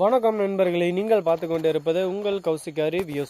வணக்கம் நண்பர்களே நீங்கள் பார்த்து கொண்டு இருப்பது உங்கள் கௌசிக்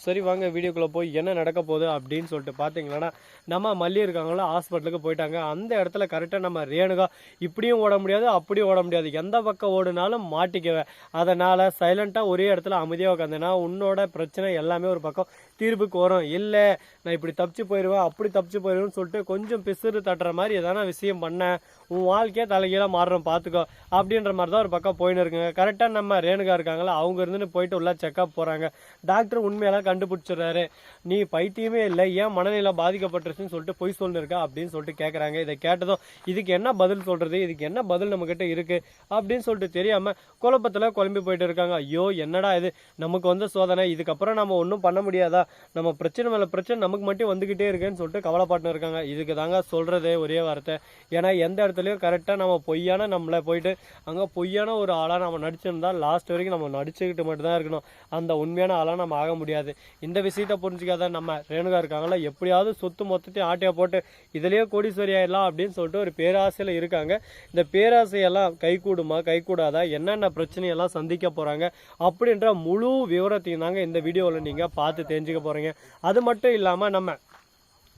சரி வாங்க வீடியோக்குள்ளே போய் என்ன நடக்க போகுது அப்படின்னு சொல்லிட்டு பார்த்தீங்கன்னா நம்ம மல்லி இருக்காங்களோ ஹாஸ்பிட்டலுக்கு போயிட்டாங்க. அந்த இடத்துல கரெக்டாக நம்ம ரேணுகா இப்படியும் ஓட முடியாது அப்படியும் ஓட முடியாது. எந்த பக்கம் ஓடுனாலும் மாட்டிக்குவேன். அதனால் சைலண்ட்டாக ஒரே இடத்துல அமைதியாக உட்காந்தேன்னா உன்னோட பிரச்சனை எல்லாமே ஒரு பக்கம் தீர்ப்புக்கு வரும். இல்லை நான் இப்படி தப்பிச்சு போயிடுவேன் அப்படி தப்பிச்சு போயிடுவேன்னு சொல்லிட்டு கொஞ்சம் பிசுறு தட்டுற மாதிரி எதனா விஷயம் பண்ணேன் உன் வாழ்க்கையே தலைகீழாக மாறுறோம் பார்த்துக்கோ அப்படின்ற மாதிரி தான் ஒரு பக்கம் போயின்னு இருக்குங்க. கரெக்டாக நம்ம ரேணுகா இருக்காங்களா அவங்க இருந்துன்னு போயிட்டு உள்ள செக்அப் போகிறாங்க டாக்டர் உண்மையெல்லாம் கண்டுபிடிச்சிடுறாரு. நீ பைத்தியமே இல்லை ஏன் மனநிலை பாதிக்கப்பட்டுருச்சுன்னு சொல்லிட்டு பொய் சொல்லிருக்கா அப்படின்னு சொல்லிட்டு கேட்குறாங்க இதை கேட்டதும் இதுக்கு என்ன பதில் சொல்கிறது இதுக்கு என்ன பதில் நம்மக்கிட்ட இருக்குது அப்படின்னு சொல்லிட்டு தெரியாமல் குழப்பத்தில் குழம்பி போயிட்டு இருக்காங்க. ஐயோ என்னடா இது? நமக்கு வந்து சோதனை இதுக்கப்புறம் நம்ம ஒன்றும் பண்ண முடியாதா? நம்ம பிரச்சனை மேலே பிரச்சனை நமக்கு மட்டும் வந்துக்கிட்டே இருக்கேன்னு சொல்லிட்டு கவலைப்பட்டு இருக்காங்க. இதுக்கு தாங்க சொல்கிறதே ஒரே வார்த்தை. ஏன்னா எந்த இடத்துலையும் கரெக்டாக நம்ம பொய்யான நம்மளை போயிட்டு அங்கே பொய்யான ஒரு ஆளாக நம்ம நடிச்சிருந்தா லாஸ்ட் வரைக்கும் நம்ம நடிச்சுக்கிட்டு மட்டும்தான் இருக்கணும். அந்த உண்மையான ஆளாக நம்ம ஆக முடியாது. இந்த விஷயத்த புரிஞ்சுக்காத நம்ம ரேணுகா இருக்காங்களா எப்படியாவது சொத்து மொத்தத்தையும் ஆட்டையாக போட்டு இதுலேயே கோடீஸ்வரி ஆயிடலாம் அப்படின்னு சொல்லிட்டு ஒரு பேராசையில் இருக்காங்க. இந்த பேராசையெல்லாம் கைகூடுமா கைகூடாதா? என்னென்ன பிரச்சனையெல்லாம் சந்திக்க போகிறாங்க அப்படின்ற முழு விவரத்தையும் தாங்க இந்த வீடியோவில் நீங்கள் பார்த்து தெரிஞ்சுக்க போகிறீங்க அது மட்டும் இல்லாமல் நம்ம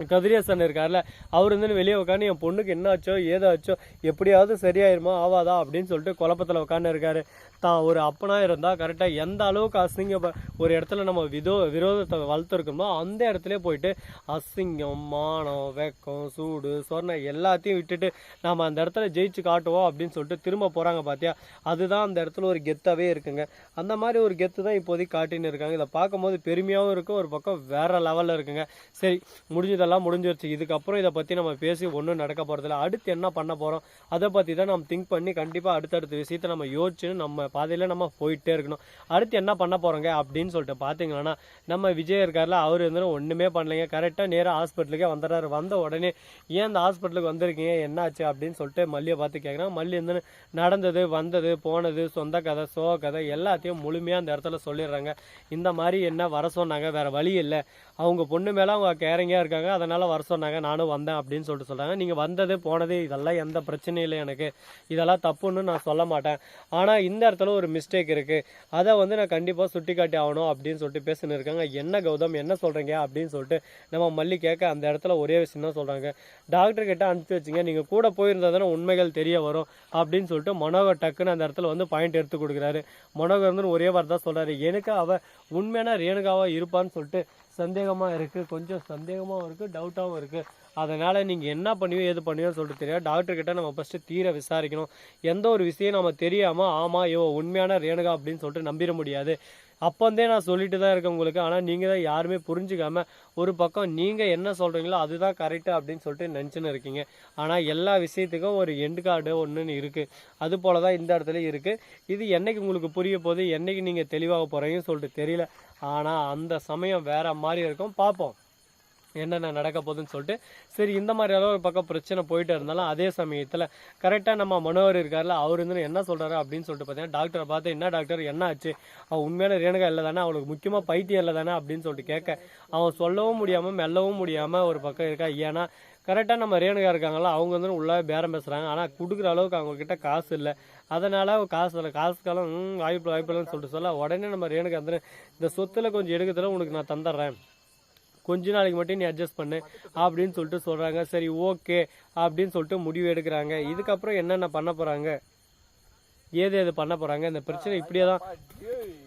கதிரேசன் இருக்கார்ல அவர் வந்து வெளியே உட்காந்து என் பொண்ணுக்கு என்னாச்சோ ஏதாச்சோ எப்படியாவது சரியாயிருமா ஆவாதா அப்படின்னு சொல்லிட்டு குழப்பத்தில் உட்காந்து இருக்காரு தான் ஒரு அப்பனாக இருந்தால் கரெக்டாக எந்த அளவுக்கு அசிங்க ஒரு இடத்துல நம்ம விதோ விரோதத்தை வளர்த்துருக்கோமோ அந்த இடத்துல போயிட்டு அசிங்கம் மானம் வெக்கம் சூடு சொர்ணம் எல்லாத்தையும் விட்டுட்டு நம்ம அந்த இடத்துல ஜெயிச்சு காட்டுவோம் அப்படின்னு சொல்லிட்டு திரும்ப போகிறாங்க பார்த்தியா அதுதான் அந்த இடத்துல ஒரு கெத்தாகவே இருக்குங்க. அந்த மாதிரி ஒரு கெத்து தான் இப்போதைக்கு காட்டின்னு இருக்காங்க. இதை பார்க்கும்போது பெருமையாகவும் இருக்கும் ஒரு பக்கம் வேற லெவலில் இருக்குங்க. சரி முடிஞ்சதெல்லாம் முடிஞ்சிருச்சு. இதுக்கப்புறம் இதை பற்றி நம்ம பேசி ஒன்றும் நடக்க போகிறதில்ல அடுத்து என்ன பண்ண போகிறோம் அதை பற்றி தான் நம்ம திங்க் பண்ணி கண்டிப்பாக அடுத்தடுத்த விஷயத்தை நம்ம யோசிச்சுன்னு நம்ம பாதையில் நம்ம போயிட்டே இருக்கணும். அடுத்து என்ன பண்ண போகிறோங்க அப்படின்னு சொல்லிட்டு பார்த்தீங்கன்னா நம்ம விஜய் இருக்கார்ல அவர் வந்து ஒன்றுமே பண்ணலைங்க. கரெக்டாக நேராக ஹாஸ்பிட்டலுக்கே வந்துடுறாரு வந்த உடனே ஏன் அந்த ஹாஸ்பிட்டலுக்கு வந்திருக்கீங்க? என்னாச்சு? அப்படின்னு சொல்லிட்டு மல்லியை பார்த்து கேட்குறாங்க மல்லி வந்து நடந்தது வந்தது போனது சொந்த கதை சோக கதை எல்லாத்தையும் முழுமையாக அந்த இடத்துல சொல்லிடுறாங்க. இந்த மாதிரி என்ன வர சொன்னாங்க? வேறு வழி இல்லை. அவங்க பொண்ணு மேலே அவங்க கேரிங்காக இருக்காங்க. அதனால் வர சொன்னாங்க. நானும் வந்தேன் அப்படின்னு சொல்லிட்டு சொல்கிறாங்க நீங்கள் வந்தது போனது இதெல்லாம் எந்த பிரச்சனையும் இல்லை எனக்கு. இதெல்லாம் தப்புன்னு நான் சொல்ல மாட்டேன். ஆனால் இந்த இடத்துல ஒரு மிஸ்டேக் இருக்குது அதை வந்து நான் கண்டிப்பாக சுட்டி காட்டி ஆகணும் அப்படின்னு சொல்லிட்டு பேசினு இருக்காங்க. என்ன கௌதம்? என்ன சொல்கிறீங்க அப்படின்னு சொல்லிட்டு நம்ம மல்லி கேட்க அந்த இடத்துல ஒரே விஷயம் தான் சொல்கிறாங்க டாக்டர் கிட்ட அனுப்பிச்சு வச்சுங்க. நீங்கள் கூட போயிருந்தா தானே உண்மைகள் தெரிய வரும் அப்படின்னு சொல்லிட்டு மனோகர் டக்குன்னு அந்த இடத்துல வந்து பாயிண்ட் எடுத்து கொடுக்குறாரு. மனோகர் வந்து ஒரே வார்த்தை தான் சொல்கிறாரு எனக்கு அவள் உண்மையான ரேணுகாவா இருப்பான்னு சொல்லிட்டு சந்தேகமாக இருக்குது கொஞ்சம் சந்தேகமாகவும் இருக்குது டவுட்டாகவும் இருக்குது அதனால் நீங்கள் என்ன பண்ணுவீங்க எது பண்ணியோ சொல்லிட்டு தெரியாது. டாக்டர் கிட்ட நம்ம ஃபஸ்ட்டு தீர விசாரிக்கணும். எந்த ஒரு விஷயம் நம்ம தெரியாமல் ஆமாம் இவ உண்மையான ரேணுகா அப்படின்னு சொல்லிட்டு நம்பிட முடியாது. அப்போந்தே நான் சொல்லிட்டு தான் இருக்கேன் உங்களுக்கு. ஆனால் நீங்கள் தான் யாருமே புரிஞ்சுக்காமல் ஒரு பக்கம் நீங்கள் என்ன சொல்கிறீங்களோ அதுதான் கரெக்டு அப்படின்னு சொல்லிட்டு நினச்சின்னு இருக்கீங்க. ஆனால் எல்லா விஷயத்துக்கும் ஒரு எண்டு கார்டு ஒன்றுன்னு இருக்குது அது போல தான் இந்த இடத்துல இருக்குது இது என்னைக்கு உங்களுக்கு புரிய போகுது? என்றைக்கு நீங்கள் தெளிவாக போகிறீங்கன்னு சொல்லிட்டு தெரியல. ஆனால் அந்த சமயம் வேறு மாதிரி இருக்கும். பார்ப்போம். என்னென்ன நடக்க போகுதுன்னு சொல்லிட்டு. சரி இந்த மாதிரி அளவு ஒரு பக்கம் பிரச்சனை போயிட்டு இருந்தாலும் அதே சமயத்தில் கரெக்டாக நம்ம மனோகர் இருக்கார்ல அவர் வந்து என்ன சொல்கிறாரு அப்படின்னு சொல்லிட்டு பார்த்தீங்கன்னா டாக்டரை பார்த்து என்ன டாக்டர் என்ன ஆச்சு? அவன் உண்மையான ரேணுகா இல்லை தானே அவளுக்கு முக்கியமாக பைத்தியம் இல்லை தானே அப்படின்னு சொல்லிட்டு கேட்க அவன் சொல்லவும் முடியாமல் மெல்லவும் முடியாமல் ஒரு பக்கம் இருக்கா? ஏன்னா கரெக்டாக நம்ம ரேணுகா இருக்காங்களா அவங்க வந்து உள்ளே பேரம் பேசுகிறாங்க ஆனால் கொடுக்குற அளவுக்கு அவங்கக்கிட்ட காசு இல்லை. அதனால் காசு இல்லை. காசுக்கெல்லாம் ம், வாய்ப்பு வாய்ப்பு இல்லைன்னு சொல்லிட்டு சொல்ல உடனே நம்ம ரேணுகா வந்து இந்த சொத்தில் கொஞ்சம் எடுக்கிறதுல உனக்கு நான் தந்துடுறேன். கொஞ்ச நாளைக்கு மட்டும் நீ அட்ஜஸ்ட் பண்ணு அப்படின்னு சொல்லிட்டு சொல்கிறாங்க சரி ஓகே அப்படின்னு சொல்லிட்டு முடிவு எடுக்கிறாங்க. இதுக்கப்புறம் என்னென்ன பண்ண போகிறாங்க ஏது எது பண்ண போகிறாங்க இந்த பிரச்சனை இப்படியே தான்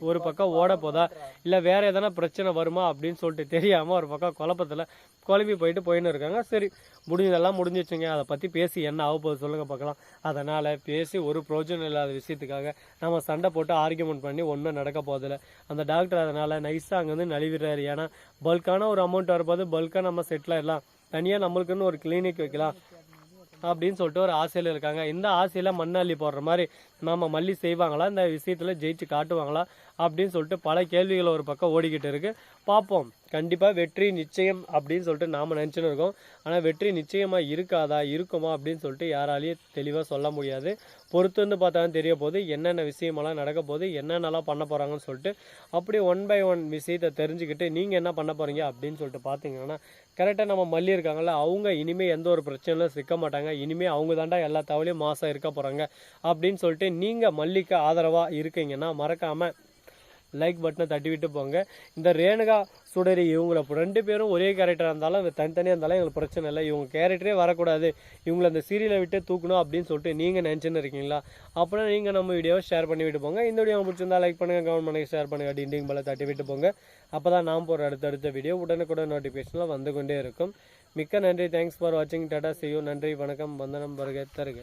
ஒரு பக்கம் ஓட போதா? இல்லை வேற எதனா பிரச்சனை வருமா அப்படின்னு சொல்லிட்டு தெரியாமல் ஒரு பக்கம் குழப்பத்தில் குழம்பி போயிட்டு போயின்னு இருக்காங்க. சரி முடிஞ்சதெல்லாம் முடிஞ்சிச்சுங்க அதை பற்றி பேசி என்ன ஆக போகுது சொல்லுங்கள் பார்க்கலாம் அதனால் பேசி ஒரு பிரோஜனம் இல்லாத விஷயத்துக்காக நம்ம சண்டை போட்டு ஆர்கியூமெண்ட் பண்ணி ஒன்றும் நடக்க போதில்லை அந்த டாக்டர் அதனால் நைஸாக அங்கேருந்து நழுவிடுறாரு. ஏன்னா பல்கான ஒரு அமௌண்ட் வரும்போது பல்காக நம்ம செட்டில் ஆயிடலாம். தனியாக நம்மளுக்குன்னு ஒரு கிளினிக் வைக்கலாம் அப்படின்னு சொல்லிட்டு ஒரு ஆசையில் இருக்காங்க. இந்த ஆசையில் மண்ணள்ளி போடுற மாதிரி நாம் மல்லி செய்வாங்களா? இந்த விஷயத்தில் ஜெயிச்சு காட்டுவாங்களா? அப்படின்னு சொல்லிட்டு பல கேள்விகள் ஒரு பக்கம் ஓடிக்கிட்டு இருக்கு. பார்ப்போம் கண்டிப்பாக வெற்றி நிச்சயம் அப்படின்னு சொல்லிட்டு நாம் நினச்சின்னு இருக்கோம். ஆனால் வெற்றி நிச்சயமாக இருக்காதா? இருக்குமா? அப்படின்னு சொல்லிட்டு யாராலையும் தெளிவாக சொல்ல முடியாது. பொறுத்து வந்து பார்த்தா தெரிய போது என்னென்ன விஷயமெல்லாம் நடக்க போகுது? என்னென்னலாம் பண்ண போகிறாங்கன்னு சொல்லிட்டு அப்படி ஒன் பை ஒன் விஷயத்தை தெரிஞ்சுக்கிட்டு நீங்கள் என்ன பண்ண போகிறீங்க அப்படின்னு சொல்லிட்டு பார்த்தீங்கன்னா கரெக்டாக நம்ம மல்லி இருக்காங்கல்ல அவங்க இனிமேல் எந்த ஒரு பிரச்சனையிலும் சிக்க மாட்டாங்க. இனிமேல் அவங்க தாண்டா எல்லா தவளையும் மாதம் இருக்க போகிறாங்க அப்படின்னு சொல்லிட்டு நீங்கள் மல்லிக்கு ஆதரவாக இருக்கீங்கன்னா மறக்காமல் லைக் பட்டனை தட்டி விட்டு போங்க. இந்த ரேணுகா சுடரி இவங்கள ரெண்டு பேரும் ஒரே கேரக்டராக இருந்தாலும் தனித்தனியாக இருந்தாலும் எங்களுக்கு பிரச்சனை இல்லை. இவங்க கேரக்டரே வரக்கூடாது. இவங்களை அந்த சீரியலை விட்டு தூக்கணும் அப்படின்னு சொல்லிட்டு நீங்கள் நினச்சின்னு இருக்கீங்களா? அப்படின்னா நீங்கள் நம்ம வீடியோவை ஷேர் பண்ணி விட்டு போங்க. இந்த வீடியோ பிடிச்சிருந்தா லைக் பண்ணுங்கள் கமெண்ட் பண்ணுங்கள் ஷேர் பண்ணுங்க டிண்டிங் பல தட்டி விட்டு போங்க. அப்போ தான் நாம் போகிற அடுத்தடுத்த வீடியோ உடனுக்குடன் நோட்டிஃபிகேஷனில் வந்து கொண்டே இருக்கும். மிக்க நன்றி. தேங்க்ஸ் ஃபார் வாட்சிங் டாடா செய்யும் நன்றி வணக்கம். வந்தனம் வருக தருக.